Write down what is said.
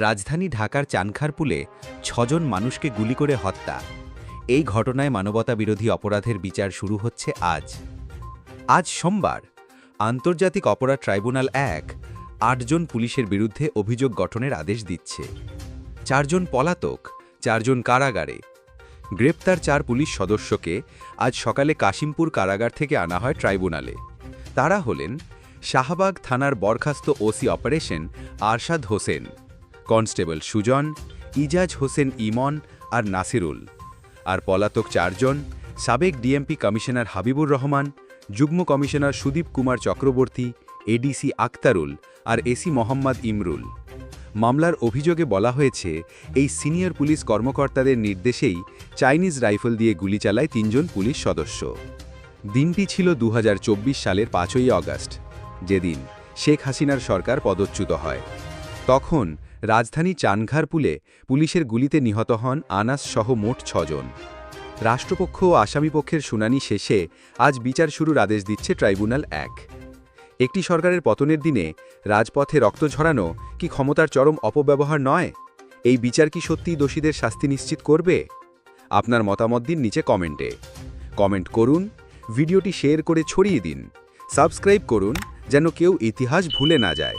রাজধানী ঢাকার চানখারপুলে ছজন মানুষকে গুলি করে হত্যা। এই ঘটনায় মানবতা বিরোধী অপরাধের বিচার শুরু হচ্ছে আজ। আজ সোমবার, আন্তর্জাতিক অপরাধ ট্রাইব্যুনাল এক আটজন পুলিশের বিরুদ্ধে অভিযোগ গঠনের আদেশ দিচ্ছে। চারজন পলাতক, চারজন কারাগারে। গ্রেপ্তার চার পুলিশ সদস্যকে আজ সকালে কাশিমপুর কারাগার থেকে আনা হয় ট্রাইব্যুনালে। তারা হলেন শাহবাগ থানার বরখাস্ত OC operation Arshad Hossain. Constable Sujan, Ejaz Hossain Imon আর নাসিরুল। আর পলাতক চারজন, সাবেক ডিএমপি কমিশনার হাবিবুর রহমান, যুগ্ম কমিশনার সুদীপ কুমার চক্রবর্তী, এডিসি আক্তারুল আর এসি মোহাম্মদ ইমরুল। মামলার অভিযোগে বলা হয়েছে, এই সিনিয়র পুলিশ কর্মকর্তাদের নির্দেশেই চাইনিজ রাইফেল দিয়ে গুলি চালায় তিনজন পুলিশ সদস্য। দিনটি ছিল দু হাজার চব্বিশ সালের পাঁচই আগস্ট। যেদিন শেখ হাসিনার সরকার পদচ্যুত হয়। তখন রাজধানী চানঘারপুলে পুলিশের গুলিতে নিহত হন আনাস সহ মোট ছজন। রাষ্ট্রপক্ষ ও আসামিপক্ষের শুনানি শেষে আজ বিচার শুরুর আদেশ দিচ্ছে ট্রাইব্যুনাল এক। একটি সরকারের পতনের দিনে রাজপথে রক্ত ঝরানো কি ক্ষমতার চরম অপব্যবহার নয়? এই বিচার কি সত্যিই দোষীদের শাস্তি নিশ্চিত করবে? আপনার মতামত দিন নিচে কমেন্টে। কমেন্ট করুন, ভিডিওটি শেয়ার করে ছড়িয়ে দিন। সাবস্ক্রাইব করুন, যেন কেউ ইতিহাস ভুলে না যায়।